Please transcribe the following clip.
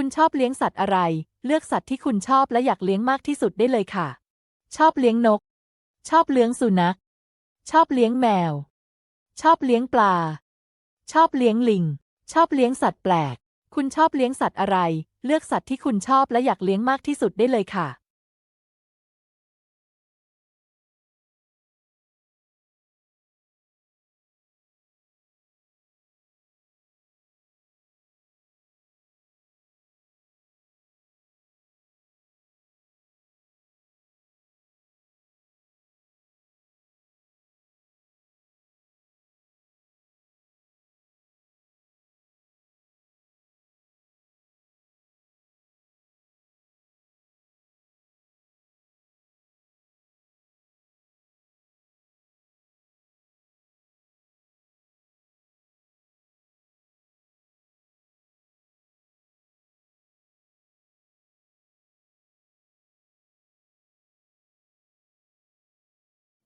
คุณชอบเลี้ยงสัตว์อะไร เลือกสัตว์ที่คุณชอบและอยากเลี้ยงมากที่สุดได้เลยค่ะ ชอบเลี้ยงนก ชอบเลี้ยงสุนัข ชอบเลี้ยงแมว ชอบเลี้ยงปลา ชอบเลี้ยงลิง ชอบเลี้ยงสัตว์แปลก คุณชอบเลี้ยงสัตว์อะไร เลือกสัตว์ที่คุณชอบและอยากเลี้ยงมากที่สุดได้เลยค่ะ